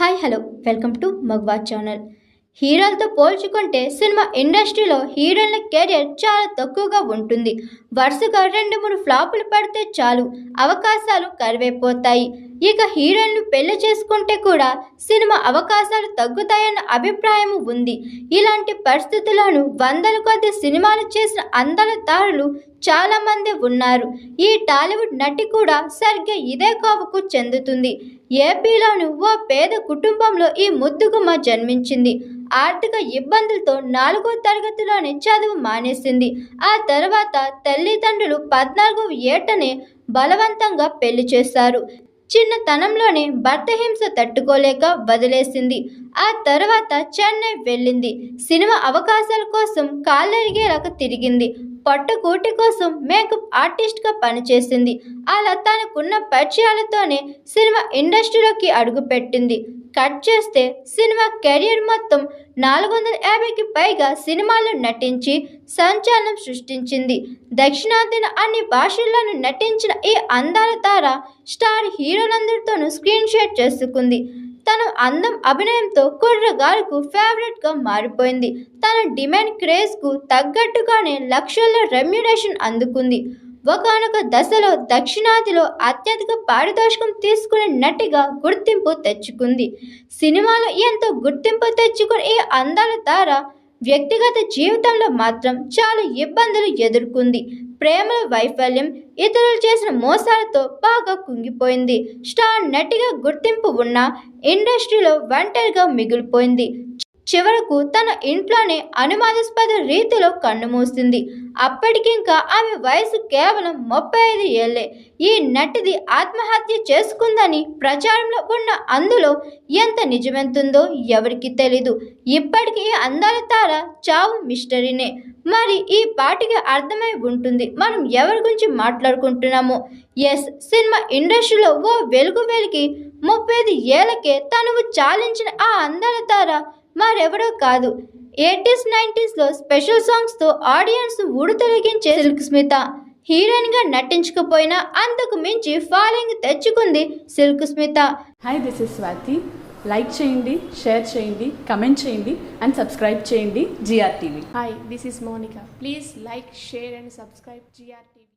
Hi hello. Welcome to Magva channel. హీరోలతో పోల్చుకుంటే cinema ఇండస్ట్రీలో హీరోయిన్ల కెరియర్ చాలా తక్కువగా ఉంటుంది. వరుసగా రెండు మూడు ఫ్లాపులు పడితే చాలు. అవకాశాలు కరివైపోతాయి. ఇక హీరోయిన్లు పెళ్ళి చేసుకుంటే కూడా సినిమా అవకాశాలు తగ్గుతాయన్న అభిప్రాయం ఉంది. ఇలాంటి పరిస్థితుల్లోనూ వందల కొద్ది సినిమాలు చేసిన అందల తారులు చాలామంది ఉన్నారు. ఈ టాలీవుడ్ నటి కూడా సరిగ్గా ఇదే కోవకు చెందుతుంది. ఏపీలోని ఓ పేద కుటుంబంలో ఈ ముద్దుగుమ్మ జన్మించింది. ఆర్థిక ఇబ్బందులతో నాలుగో తరగతిలోనే చదువు మానేసింది. ఆ తర్వాత తల్లిదండ్రులు పద్నాలుగో ఏటనే బలవంతంగా పెళ్ళి చేశారు. చిన్నతనంలోనే భర్త హింస తట్టుకోలేక వదిలేసింది. ఆ తర్వాత చెన్నై వెళ్ళింది. సినిమా అవకాశాల కోసం కాలరిగేలాగా తిరిగింది. పట్టుకూటి కోసం మేకప్ ఆర్టిస్ట్గా పనిచేసింది. అలా తనకున్న పరిచయాలతోనే సినిమా ఇండస్ట్రీలోకి అడుగుపెట్టింది. కట్ చేస్తే సినిమా కెరియర్ మొత్తం నాలుగు వందల యాభైకి పైగా సినిమాలు నటించి సంచలనం సృష్టించింది. దక్షిణాదిన అన్ని భాషల్లోనూ నటించిన ఈ అందాల తార స్టార్ హీరోలందరితోనూ స్క్రీన్ షేర్ చేసుకుంది. తన అందం అభినయంతో కుర్రగారుకు ఫేవరెట్గా మారిపోయింది. తన డిమాండ్ క్రేజ్కు తగ్గట్టుగానే లక్షల్లో రెమ్యునేషన్ అందుకుంది. ఒకనొక దశలో దక్షిణాదిలో అత్యధిక పారితోషికం తీసుకునే నటిగా గుర్తింపు తెచ్చుకుంది. సినిమాలో ఎంతో గుర్తింపు తెచ్చుకుని ఈ అందాల తార వ్యక్తిగత జీవితంలో మాత్రం చాలా ఇబ్బందులు ఎదుర్కొంది. ప్రేమల వైఫల్యం ఇతరులు చేసిన మోసాలతో బాగా కుంగిపోయింది. స్టార్ నటిగా గుర్తింపు ఉన్న ఇండస్ట్రీలో ఒంటరిగా మిగిలిపోయింది. చివరకు తన ఇంట్లోనే అనుమానాస్పద రీతిలో కన్నుమూసింది అప్పటికింకా ఆమె వయసు కేవలం ముప్పై ఐదు ఏళ్ళే ఈ నటిది ఆత్మహత్య చేసుకుందని ప్రచారంలో ఉన్న అందులో ఎంత నిజమెంతుందో ఎవరికి తెలీదు. ఇప్పటికీ ఈ అందాల తార చావు మిస్టరీనే. మరి ఈ పాటికి అర్థమై ఉంటుంది మనం ఎవరి గురించి మాట్లాడుకుంటున్నాము. ఎస్ సినిమా ఇండస్ట్రీలో ఓ వెలుగు వెలికి ముప్పై ఐదు ఏళ్ళకే తనువు చాలించిన ఆ అందాల తార మరెవడో కాదు. ఎయిటీస్ నైంటీస్లో స్పెషల్ సాంగ్స్తో ఆడియన్స్ ఊడుతొలగించే సిల్క్ స్మిత హీరోయిన్గా నటించకపోయినా అంతకు మించి ఫాలోయింగ్ తెచ్చుకుంది Silk Smitha hi this is Swathi like చేయండి షేర్ చేయండి కమెంట్ చేయండి అండ్ సబ్స్క్రైబ్ చేయండి G R TV Hi, this is Monica. Please like, share, and subscribe GRTV.